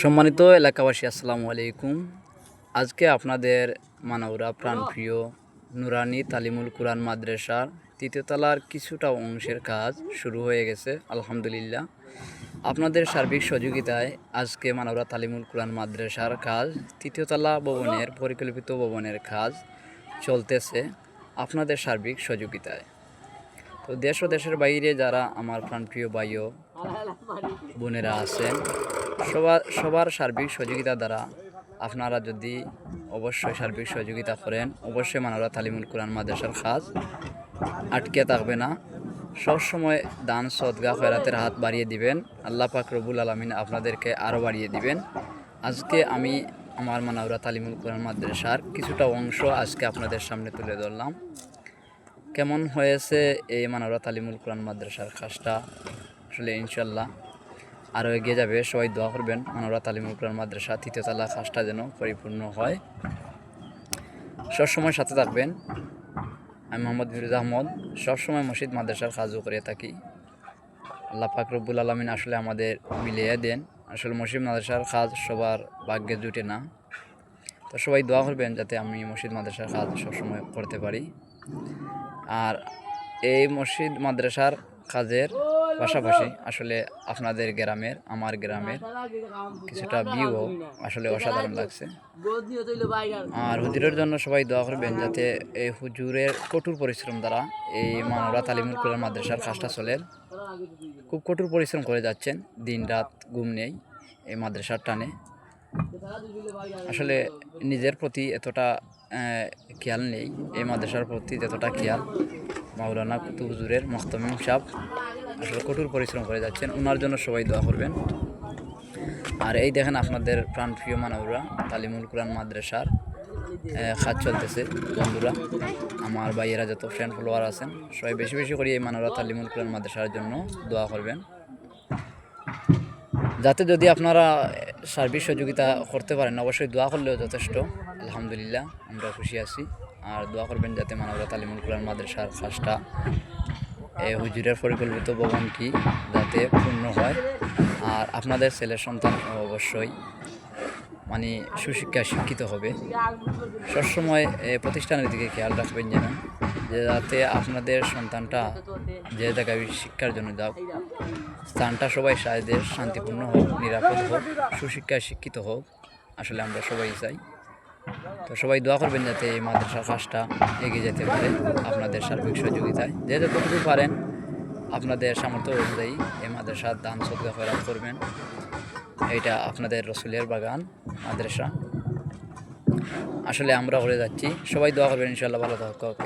সম্মানিত এলাকাবাসী আসসালামু আলাইকুম। আজকে আপনাদের মানবরা প্রাণপ্রিয় নুরানি তালিমুল কুরআন মাদ্রাসার তৃতীয় তলার কিছুটা অংশের কাজ শুরু হয়ে গেছে আলহামদুলিল্লাহ। আপনাদের সার্বিক সহযোগিতায় আজকে মানবরা তালিমুল কুরআন মাদ্রাসার কাজ তৃতীয় তলা ভবনের পরিকল্পিত ভবনের কাজ চলতেছে আপনাদের সার্বিক সহযোগিতায়। তো দেশ ও দেশের বাইরে যারা আমার প্রাণপ্রিয় বাইও বোনেরা আছেন সবার সবার সার্বিক সহযোগিতা দ্বারা আপনারা যদি অবশ্যই সার্বিক সহযোগিতা করেন, অবশ্যই মানবরা তালিমুল কোরআন মাদ্রাসার কাজ আটকে থাকবে না। সবসময় দান, সদগা, খয়রাতের হাত বাড়িয়ে দিবেন। আল্লাহ পাক রবুল আলমিন আপনাদেরকে আরও বাড়িয়ে দিবেন। আজকে আমি আমার মানবরা তালিমুল কোরআন মাদ্রাসার কিছুটা অংশ আজকে আপনাদের সামনে তুলে ধরলাম। কেমন হয়েছে এই মানবরা তালিমুল কোরআন মাদ্রাসার কাজটা আসলে ইনশাল্লাহ আরও এগিয়ে যাবে। সবাই দোয়া করবেন। আনোরা তালিমুল কোরআন মাদ্রাসা তৃতীয় তালা কাজটা যেন পরিপূর্ণ হয়। সবসময় সাথে থাকবেন। আমি মোহাম্মদ ফিরুজ আহমদ। সবসময় মসজিদ, মাদ্রাসার কাজও করে থাকি। আল্লাহ পাক রব্বুল আলমিন আসলে আমাদের মিলিয়ে দেন। আসলে মসজিদ, মাদ্রাসার কাজ সবার ভাগ্যে জুটে না। তো সবাই দোয়া করবেন যাতে আমি মসজিদ, মাদ্রাসার কাজ সবসময় করতে পারি। আর এই মসজিদ, মাদ্রাসার কাজের পাশাপাশি আসলে আপনাদের গ্রামের, আমার গ্রামের কিছুটা ভিউও আসলে অসাধারণ লাগছে। আর হুজুরের জন্য সবাই দোয়া করবেন যাতে এই হুজুরের কঠোর পরিশ্রম দ্বারা এই মানবরা তালিমুল কুলার মাদ্রাসার কাজটা চলে। খুব কঠোর পরিশ্রম করে যাচ্ছেন দিন রাত ঘুম নেই এই মাদ্রাসার টানে। আসলে নিজের প্রতি এতটা খেয়াল নেই, এই মাদ্রাসার প্রতি এতটা খেয়াল। মাওলানা কুতুব হুজুরের মখতমিম সাহ আসলে কঠোর পরিশ্রম করে যাচ্ছেন ওনার জন্য সবাই দোয়া করবেন। আর এই দেখেন আপনাদের প্রাণপ্রিয় মানবরা, তালিমুল কোরআন মাদ্রাসার কাজ চলতেছে। বন্ধুরা, আমার ভাইয়েরা যত ফ্রেন্ড ফলোয়ার আছেন, সবাই বেশি বেশি করে এই মানবরা তালিমুল কোরআন মাদ্রাসার জন্য দোয়া করবেন। যাতে যদি আপনারা সার্বিক সহযোগিতা করতে পারেন, অবশ্যই দোয়া করলেও যথেষ্ট। আলহামদুলিল্লাহ, আমরা খুশি আছি। আর দোয়া করবেন যাতে মানবরা তালিমুল কোরআন মাদ্রাসার কাজটা এই হুজুরের পরিকল্পিত ভবনটি যাতে পূর্ণ হয়। আর আপনাদের ছেলের সন্তান অবশ্যই মানে সুশিক্ষায় শিক্ষিত হবে। সবসময় প্রতিষ্ঠানের দিকে খেয়াল রাখবেন যেন, যে যাতে আপনাদের সন্তানটা যে জায়গায় শিক্ষার জন্য যাক, স্থানটা সবাই সাহেদের শান্তিপূর্ণ হোক, নিরাপদ হোক, সুশিক্ষায় শিক্ষিত হোক। আসলে আমরা সবাই চাই। তো সবাই দোয়া করবেন যাতে এই মাদ্রাসার কাজটা এগিয়ে যেতে পারে আপনাদের সার্বিক সহযোগিতায়। যেহেতু যতটুকু পারেন আপনাদের সামর্থ্য অনুযায়ী এই মাদ্রাসার দান সদ্গা ফেরাত করবেন। এইটা আপনাদের রসুলের বাগান, মাদ্রাসা। আসলে আমরা করে যাচ্ছি। সবাই দোয়া করবেন ইনশাল্লাহ ভালো থাকুক।